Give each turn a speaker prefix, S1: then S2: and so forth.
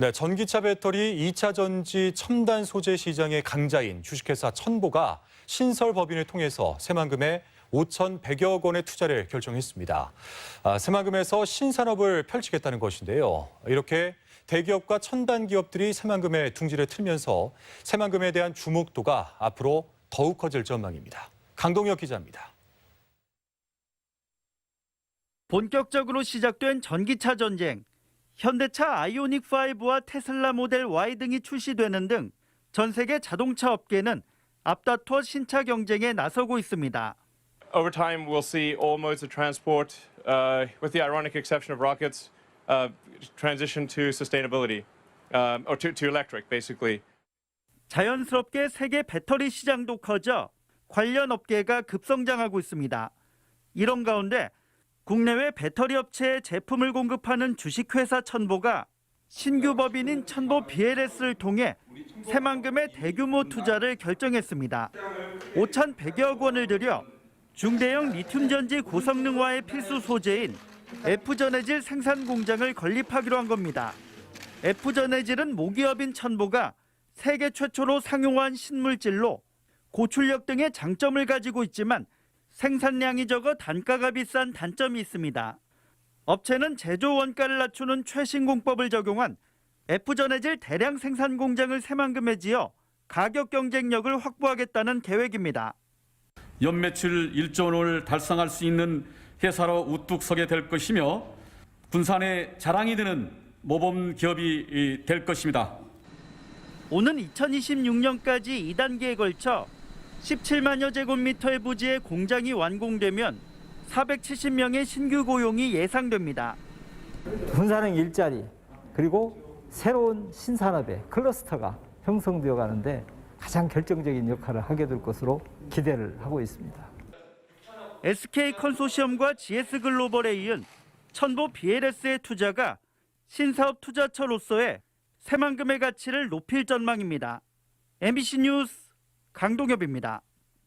S1: 네, 전기차 배터리 2차 전지 첨단 소재 시장의 강자인 주식회사 천보가 신설 법인을 통해서 새만금에 5,100억 원의 투자를 결정했습니다. 아, 새만금에서 신산업을 펼치겠다는 것인데요. 이렇게 대기업과 첨단 기업들이 새만금에 둥지를 틀면서 새만금에 대한 주목도가 앞으로 더욱 커질 전망입니다. 강동혁 기자입니다.
S2: 본격적으로 시작된 전기차 전쟁. 현대차 아이오닉 5와 테슬라 모델 Y 등이 출시되는 등 전 세계 자동차 업계는 앞다퉈 신차 경쟁에 나서고 있습니다.
S3: Over time, we'll see all modes of transport, uh, with the ironic exception of rockets, uh, transition to sustainability, um, or to, to electric, basically.
S2: 자연스럽게 세계 배터리 시장도 커져 관련 업계가 급성장하고 있습니다. 이런 가운데 국내외 배터리 업체에 제품을 공급하는 주식회사 천보가 신규 법인인 천보 BLS를 통해 새만금의 대규모 투자를 결정했습니다. 5,100여억 원을 들여 중대형 리튬 전지 고성능화의 필수 소재인 F전해질 생산 공장을 건립하기로 한 겁니다. F전해질은 모기업인 천보가 세계 최초로 상용화한 신물질로 고출력 등의 장점을 가지고 있지만 생산량이 적어 단가가 비싼 단점이 있습니다. 업체는 제조 원가를 낮추는 최신 공법을 적용한 F전해질 대량 생산 공장을 새만금에 지어 가격 경쟁력을 확보하겠다는 계획입니다.
S4: 연매출 1조 원을 달성할 수 있는 회사로 우뚝 서게 될 것이며 군산의 자랑이 되는 모범 기업이 될 것입니다.
S2: 오는 2026년까지 2단계에 걸쳐 17만여 제곱미터의 부지의 공장이 완공되면 470명의 신규 고용이 예상됩니다.
S5: 군사능 일자리 그리고 새로운 신산업의 클러스터가 형성되어 가는데 가장 결정적인 역할을 하게 될 것으로 기대를 하고 있습니다.
S2: SK 컨소시엄과 GS 글로벌에 이은 천보 BLS의 투자가 신사업 투자처로서의 새만금의 가치를 높일 전망입니다. MBC 뉴스 강동엽입니다.